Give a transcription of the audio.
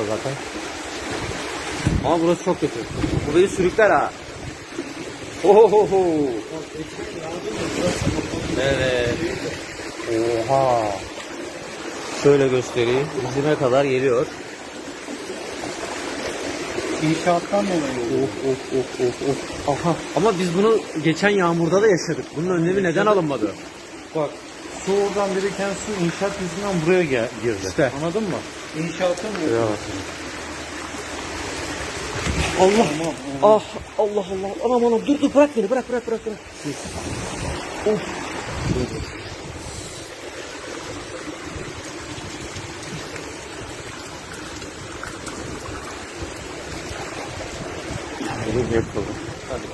burada zaten. Ama burası çok kötü. Bu beni sürükler ha. Ohoho. Evet. Oha. Şöyle göstereyim. Dizime kadar geliyor. İnşaattan dolayı. Of of of of of. Aha. Ama biz bunu geçen yağmurda da yaşadık. Bunun önlemi neden alınmadı? Bak su oradan biriken su inşaat yüzünden buraya gel- girdi. İşte. Anladın mı? İnşaattan mı? Ya. Allah. Tamam. Ah Allah Allah. Anam anam dur dur bırak beni bırak bırak bırak. bırak. Of. Yapalım. Hadi.